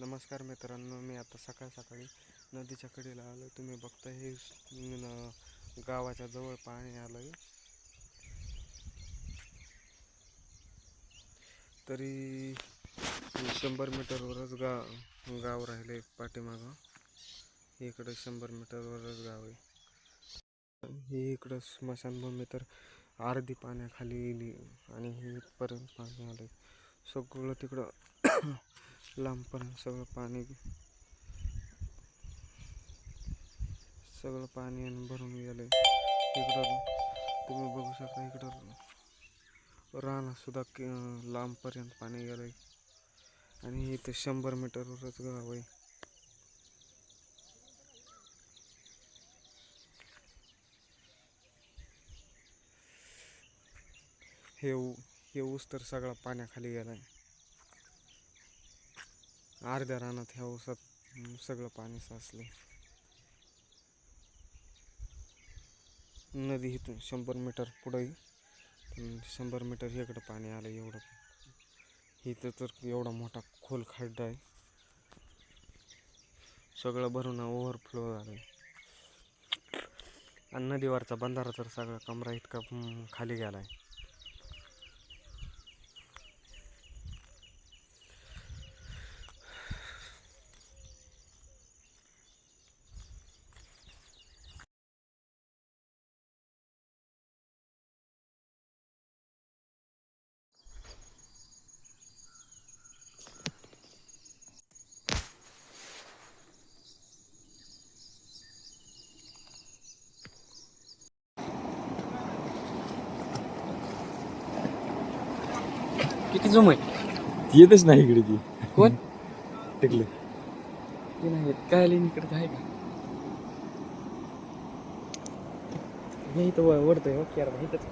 नमस्कार मित्रांनो मी आता सकाळ सकाळी नदीच्या कडेला आलो. तुम्ही बघता हे गावाच्या जवळ पाणी आलं आहे तरी शंभर मीटरवरच गाव गाव राहिले पाठीमागं. इकडं शंभर मीटरवरच गाव आहे. हे इकडं स्मशानभूमी तर अर्धी पाण्याखाली गेली आणि हे इथपर्यंत पाणी आलंय. सगळं तिकडं लांबपर्यंत सगळं पाणी सगळं पाणी आणि भरून गेलंय. इकडं तुम्ही बघू शकता इकडं रानातसुद्धा कि- लांबपर्यंत पाणी गेलंय. आणि इथे शंभर मीटरवरच गाव आहे. हे ऊ- हे ऊस तर सगळा पाण्याखाली गेलाय. अर्ध्या रानात ह्या ऊसात सगळं पाणी साचले नदी इथून शंभर मीटर पुढंही शंभर मीटर इकडं पाणी आलं एवढं. इथं तर एवढा मोठा खोल खड्डा आहे. सगळं भरून ओव्हरफ्लो झालं आणि नदीवरचा बंधारा तर सगळा कमरा इतका खाली गेला आहे किती झूम आहे? येतच नाही इकडे ती. कोण? टिकले. ते नाही येत. काय आली इकडे? आहे का? हे इथं वडतोय. हो, केर इथंच.